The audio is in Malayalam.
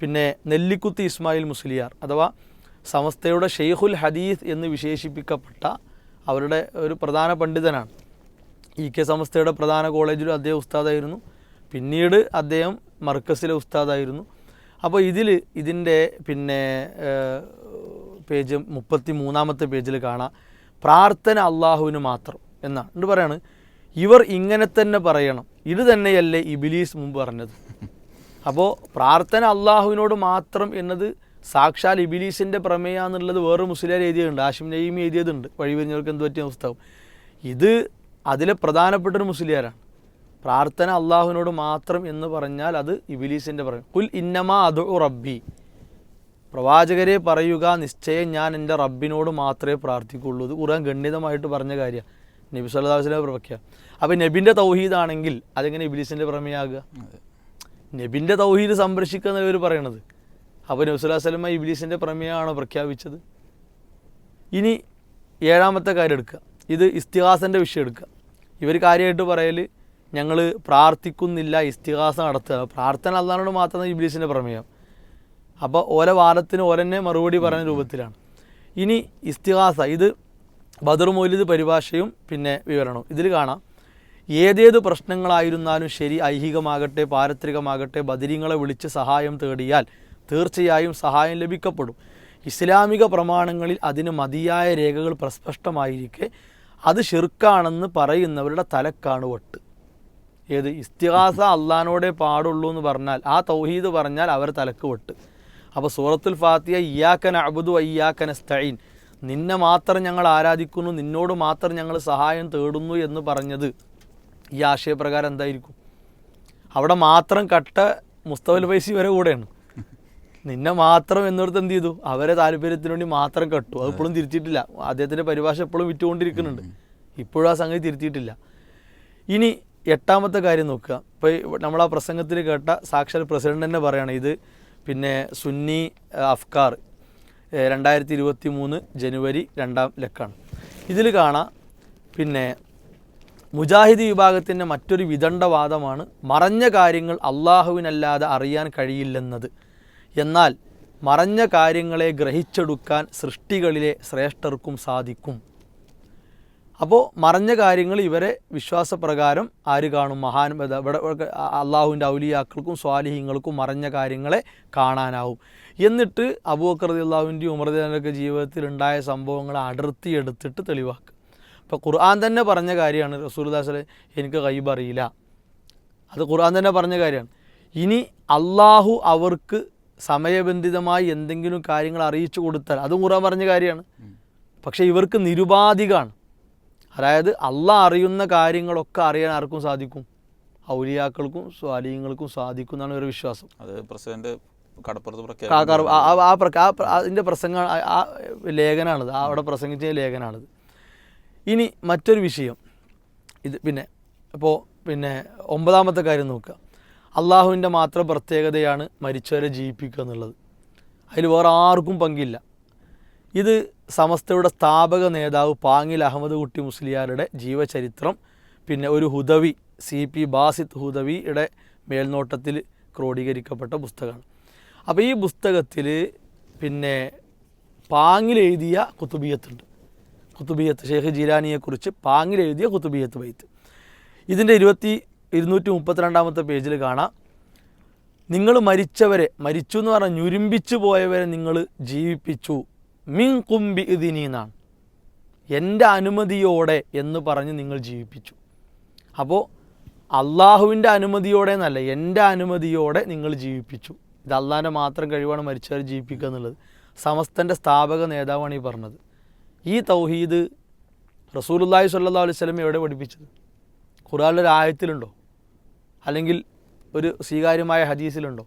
പിന്നെ നെല്ലിക്കുത്തി ഇസ്മായിൽ മുസ്ലിയാർ അഥവാ സമസ്തയുടെ ഷെയ്ഖുൽ ഹദീസ് എന്ന് വിശേഷിപ്പിക്കപ്പെട്ട അവരുടെ ഒരു പ്രധാന പണ്ഡിതനാണ്. ഇ കെ സമസ്തയുടെ പ്രധാന കോളേജിൽ അദ്ദേഹം ഉസ്താദായിരുന്നു. പിന്നീട് അദ്ദേഹം മർക്കസിലെ ഉസ്താദായിരുന്നു. അപ്പോൾ ഇതിൽ ഇതിന്റെ പിന്നെ പേജ് മുപ്പത്തി മൂന്നാമത്തെ പേജിൽ കാണാം. പ്രാർത്ഥന അള്ളാഹുവിന് മാത്രം എന്നാണ്. എന്നിട്ട് പറയാണ് ഇവർ ഇങ്ങനെ തന്നെ പറയണം. ഇത് തന്നെയല്ലേ ഇബിലീസ് മുമ്പ് പറഞ്ഞത്. അപ്പോൾ പ്രാർത്ഥന അള്ളാഹുവിനോട് മാത്രം എന്നത് സാക്ഷാൽ ഇബിലീസിന്റെ പ്രമേയാന്നുള്ളത് വേറെ മുസ്ലിം എഴുതിയതുണ്ട് ആഷിം നയീം എഴുതിയതുണ്ട്. വഴിവരിഞ്ഞവർക്ക് എന്ത് പറ്റിയ പുസ്തകം? ഇത് അതിലെ പ്രധാനപ്പെട്ടൊരു മുസ്ലിയാരാണ്. പ്രാർത്ഥന അള്ളാഹുവിനോട് മാത്രം എന്ന് പറഞ്ഞാൽ അത് ഇബിലീസിന്റെ പറയും കുൽ ഇന്നമാ അദു റബ്ബി. പ്രവാചകരെ പറയുക നിശ്ചയം ഞാൻ എന്റെ റബ്ബിനോട് മാത്രമേ പ്രാർത്ഥിക്കുള്ളൂ. ഇത് ഖുർആൻ ഗണ്യതമായിട്ട് പറഞ്ഞ കാര്യമാണ്. നബി വസല്ലം പ്രവക്യ അപ്പോൾ നബിന്റെ തൗഹീദാണെങ്കിൽ അതെങ്ങനെ ഇബിലീസിന്റെ പ്രമേയാകുക നബിന്റെ തൗഹീദ് സംരക്ഷിക്കുക എന്നവർ പറയണത്. അപ്പോൾ നബി സ്വലമ അലൈഹി വസല്ലം ഇബിലീസിന്റെ പ്രമേയമാണോ പ്രഖ്യാപിച്ചത്? ഇനി ഏഴാമത്തെ കാര്യം എടുക്കുക. ഇത് ഇസ്തിഹാസന്റെ വിഷയം എടുക്കുക. ഇവർ കാര്യമായിട്ട് പറയൽ ഞങ്ങൾ പ്രാർത്ഥിക്കുന്നില്ല ഇസ്തിഹാസ നടത്തുക. പ്രാർത്ഥന അല്ലാണ്ട് മാത്രമാണ് ഇബ്ലീസിന്റെ പ്രമേയം. അപ്പോൾ ഓല വാദത്തിന് ഓലെന്നെ മറുപടി പറയുന്ന രൂപത്തിലാണ്. ഇനി ഇസ്തിഹാസ ഇത് ബദർ മൗലിദ് പരിഭാഷയും പിന്നെ വിവരണവും. ഇതിൽ കാണാം. ഏതേത് പ്രശ്നങ്ങളായിരുന്നാലും ശരി ഐഹികമാകട്ടെ പാരത്രികമാകട്ടെ ബദിരിങ്ങളെ വിളിച്ച് സഹായം തേടിയാൽ തീർച്ചയായും സഹായം ലഭിക്കപ്പെടും. ഇസ്ലാമിക പ്രമാണങ്ങളിൽ അതിന് മതിയായ രേഖകൾ പ്രസ്പഷ്ടമായിരിക്കെ അത് ഷിർക്കാണെന്ന് പറയുന്നവരുടെ തലക്കാണ് വട്ട്. ഏത്? ഇസ്തിഹാസ അള്ളഹാനോടെ പാടുള്ളൂ എന്ന് പറഞ്ഞാൽ ആ തൗഹീദ് പറഞ്ഞാൽ അവർ തലക്ക് വട്ട്. അപ്പോൾ സൂറത്തുൽ ഫാത്തിയ ഇയാക്കൻ അബുദു അയ്യാക്കൻ സ്തൈൻ നിന്നെ മാത്രം ഞങ്ങൾ ആരാധിക്കുന്നു നിന്നോട് മാത്രം ഞങ്ങൾ സഹായം തേടുന്നു എന്ന് പറഞ്ഞത് ഈ ആശയപ്രകാരം എന്തായിരിക്കും? അവിടെ മാത്രം കട്ട മുസ്തഫൽ ഫൈസി വരെ കൂടെയാണ്. നിന്നെ മാത്രം എന്നിടത്ത് എന്ത് ചെയ്തു? അവരെ താല്പര്യത്തിന് വേണ്ടി മാത്രം കട്ടു. അത് ഇപ്പോഴും തിരിച്ചിട്ടില്ല അദ്ദേഹത്തിന്റെ പരിഭാഷ എപ്പോഴും വിറ്റുകൊണ്ടിരിക്കുന്നുണ്ട്. ഇപ്പോഴും ആ സംഗതി തിരുത്തിയിട്ടില്ല. ഇനി എട്ടാമത്തെ കാര്യം നോക്കുക. ഇപ്പോൾ നമ്മൾ ആ പ്രസംഗത്തിൽ കേട്ട സാക്ഷാൽ പ്രസിഡന്റ് തന്നെ പറയണം ഇത് പിന്നെ സുന്നി അഫ്കാർ രണ്ടായിരത്തി ഇരുപത്തി മൂന്ന് ജനുവരി രണ്ടാം ലക്കാണ്. ഇതിൽ കാണാം പിന്നെ മുജാഹിദ് വിഭാഗത്തിന്റെ മറ്റൊരു വിദണ്ഡവാദമാണ് മറഞ്ഞ കാര്യങ്ങൾ അള്ളാഹുവിനല്ലാതെ അറിയാൻ കഴിയില്ലെന്നത്. എന്നാൽ മറഞ്ഞ കാര്യങ്ങളെ ഗ്രഹിച്ചെടുക്കാൻ സൃഷ്ടികളിലെ ശ്രേഷ്ഠർക്കും സാധിക്കും. അപ്പോൾ മറഞ്ഞ കാര്യങ്ങൾ ഇവരെ വിശ്വാസപ്രകാരം ആര് കാണും? മഹാൻ ഇവിടെ അള്ളാഹുവിന്റെ ഔലിയാക്കൾക്കും സ്വാലിഹ്യങ്ങൾക്കും മറഞ്ഞ കാര്യങ്ങളെ കാണാനാവും. എന്നിട്ട് അബൂബക്കർ അള്ളാഹുവിന്റെ ഉമർദാനൊക്കെ ജീവിതത്തിൽ ഉണ്ടായ സംഭവങ്ങളെ അടർത്തിയെടുത്തിട്ട് തെളിവാക്കുക. ഇപ്പോൾ ഖുർആൻ തന്നെ പറഞ്ഞ കാര്യമാണ് റസൂൽദാസലെ എനിക്ക് കൈബ് അറിയില്ല അത് ഖുർആൻ തന്നെ പറഞ്ഞ കാര്യമാണ് ഇനി അള്ളാഹു അവർക്ക് സമയബന്ധിതമായി എന്തെങ്കിലും കാര്യങ്ങൾ അറിയിച്ചു കൊടുത്താൽ അതും ഖുർആൻ പറഞ്ഞ കാര്യമാണ് പക്ഷേ ഇവർക്ക് നിരുപാധികമാണ് അതായത് അള്ളാഹ് അറിയുന്ന കാര്യങ്ങളൊക്കെ അറിയാൻ ആർക്കും സാധിക്കും ഔലിയാക്കൾക്കും സ്വാലീയങ്ങൾക്കും സാധിക്കും എന്നാണ് ഒരു വിശ്വാസം അത് പ്രസിഡന്റ് കടപ്പുറത്ത് ആ പ്രസംഗ അതിന്റെ ആ ലേഖനാണിത് ആ അവിടെ പ്രസംഗിച്ച ലേഖനാണിത് ഇനി മറ്റൊരു വിഷയം. ഇത് പിന്നെ അപ്പോൾ പിന്നെ ഒമ്പതാമത്തെ കാര്യം നോക്കുക. അള്ളാഹുവിന്റെ മാത്രം പ്രത്യേകതയാണ് മരിച്ചവരെ ജീവിപ്പിക്കുക എന്നുള്ളത്. അതിൽ വേറെ ആർക്കും പങ്കില്ല. ഇത് സമസ്തയുടെ സ്ഥാപക നേതാവ് പാങ്ങിൽ അഹമ്മദ് കുട്ടി മുസ്ലിയാരുടെ ജീവചരിത്രം പിന്നെ ഒരു ഹുദവി സി പി ബാസിത്ത് ഹുദവിയുടെ മേൽനോട്ടത്തിൽ ക്രോഡീകരിക്കപ്പെട്ട പുസ്തകമാണ്. അപ്പോൾ ഈ പുസ്തകത്തിൽ പിന്നെ പാങ്ങിൽ എഴുതിയ കുത്തുബിയത്തുണ്ട്. കുത്തുബിയത്ത് ഷെയ്ഖ് ജീലാനിയെക്കുറിച്ച് പാങ്ങിൽ എഴുതിയ കുത്തുബിയത്ത് ബൈത്ത്. ഇതിന്റെ ഇരുപത്തി ഇരുന്നൂറ്റി മുപ്പത്തിരണ്ടാമത്തെ പേജിൽ കാണാം. നിങ്ങൾ മരിച്ചവരെ മരിച്ചു എന്ന് പറഞ്ഞാൽ ഞുരുമ്പിച്ചു പോയവരെ നിങ്ങൾ ജീവിപ്പിച്ചു. മിൻ കുമ്പി ഇതിനി എന്നാണ്. എന്റെ അനുമതിയോടെ എന്ന് പറഞ്ഞ് നിങ്ങൾ ജീവിപ്പിച്ചു. അപ്പോൾ അള്ളാഹുവിന്റെ അനുമതിയോടെ എന്നല്ല എന്റെ അനുമതിയോടെ നിങ്ങൾ ജീവിപ്പിച്ചു. ഇത് അള്ളാഹിന്റെ മാത്രം കഴിവാണ് മരിച്ചവരെ ജീവിപ്പിക്കുക എന്നുള്ളത്. സമസ്തന്റെ സ്ഥാപക നേതാവാണ് ഈ പറഞ്ഞത്. ഈ തൗഹീദ് റസൂലുല്ലാഹി സ്വല്ലല്ലാഹു അലൈഹി വസല്ലം എവിടെ പഠിപ്പിച്ചത്? ഖുറാനിലൊരു ആയത്തിലുണ്ടോ? അല്ലെങ്കിൽ ഒരു സ്വീകാര്യമായ ഹദീസിലുണ്ടോ?